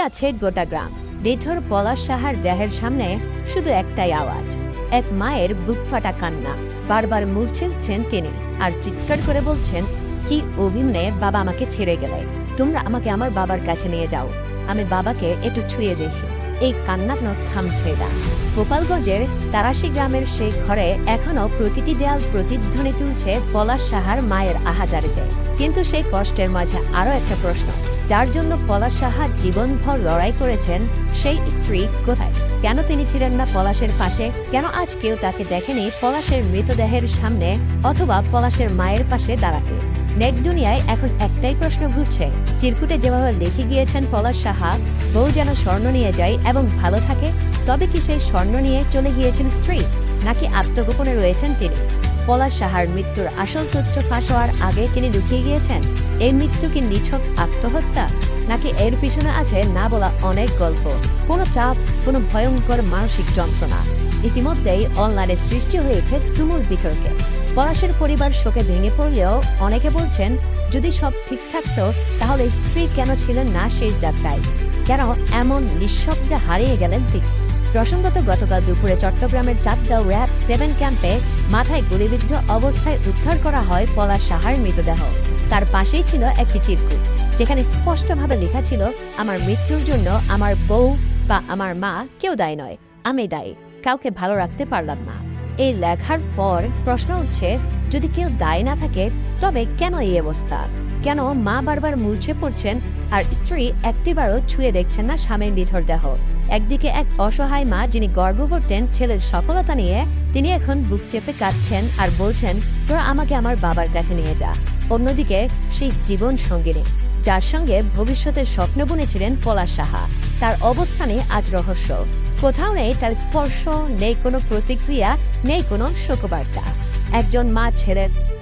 আছে গোটা গ্রাম। নিথর পলাশ সাহার দেহের সামনে শুধু একটাই আওয়াজ। এক মায়ের বুক ফাটা কান্না। বারবার মূর্ছিলছেন তিনি আর চিৎকার করে বলছেন, কি অভিনয়ে বাবা আমাকে ছেড়ে গেলে? তোমরা আমাকে আমার বাবার কাছে নিয়ে যাও। আমি বাবাকে একটু ছুঁয়ে দেখি। এই কান্না যেন থামছে না। গোপালগঞ্জের তারাশি গ্রামের সেই ঘরে এখনও প্রতিটি দেয়াল প্রতিধ্বনি তুলছে পলাশ সাহার মায়ের আহাজারিতে। কিন্তু সেই কষ্টের মাঝে আরও একটা প্রশ্ন যার জন্য পলাশ সাহা জীবনভর লড়াই করেছেন, সেই স্ত্রী কোথায়? কেন তিনি ছিলেন না পলাশের পাশে? কেন আজ কেউ তাকে দেখেনি পলাশের মৃতদেহের সামনে অথবা পলাশের মায়ের পাশে দাঁড়াতে? নেট দুনিয়ায় এখন একটাই প্রশ্ন ঘুরছে, চিরকুটে যেভাবে লিখে গিয়েছেন পলাশ সাহা, বউ যেন স্বর্ণ নিয়ে যায় এবং ভালো থাকে, তবে কি সেই স্বর্ণ নিয়ে চলে গিয়েছেন স্ত্রী? নাকি আত্মগোপনে রয়েছেন তিনি? পলাশ সাহার মৃত্যুর আসল তথ্য ফাঁস হওয়ার আগে তিনি লুকিয়ে গিয়েছেন। এই মৃত্যু কি নিছক আত্মহত্যা? নাকি এর পিছনে আছে না বলা অনেক গল্প? কোনো চাপ, কোনো ভয়ঙ্কর মানসিক যন্ত্রণা? ইতিমধ্যেই অনলাইনে সৃষ্টি হয়েছে তুমুল বিতর্কে। পলাশের পরিবার শোকে ভেঙে পড়লেও অনেকে বলছেন, যদি সব ঠিক থাকতো, তাহলে স্ত্রী কেন ছিলেন না শেষ যাত্রায়? কেন এমন নিঃশব্দে হারিয়ে গেলেন তিনি? প্রসঙ্গত, গতকাল দুপুরে চট্টগ্রামের চাঁদদা র্যাব সেভেন ক্যাম্পে মাথায় গুলিবিদ্ধ অবস্থায় উদ্ধার করা হয় পলাশ সাহার মৃতদেহ। তার পাশেই ছিল একটি চিরকুট, যেখানে স্পষ্টভাবে লেখা ছিল, আমার মৃত্যুর জন্য আমার বউ বা আমার মা কেউ দায়ী নয়, আমি দায়ী, কাউকে ভালো রাখতে পারলাম না। এই লেখার পর প্রশ্ন উঠছে, যদি কেউ দায় না থাকে, তবে কেন এই অবস্থা? কেন মা বারবার মূর্ছে পড়ছেন আর স্ত্রী একটিবারও ছুঁয়ে দেখছেন না স্বামীর নিথর দেহ? একদিকে এক অসহায় মা যিনি গর্ব করতেন ছেলের সফলতা নিয়ে, তিনি এখন বুক চেপে কাঁদছেন আর বলছেন, তোরা আমাকে আমার বাবার কাছে নিয়ে যা। অন্যদিকে সেই জীবন সঙ্গিনী। যার সঙ্গে ভবিষ্যতের স্বপ্ন বুনেছিলেন পলাশ সাহা। তার অবস্থানে আজ রহস্য। কোথাও নেই তার স্পর্শ, নেই কোনো প্রতিক্রিয়া, নেই কোনো শোকবার্তা। একজন মা ছেলের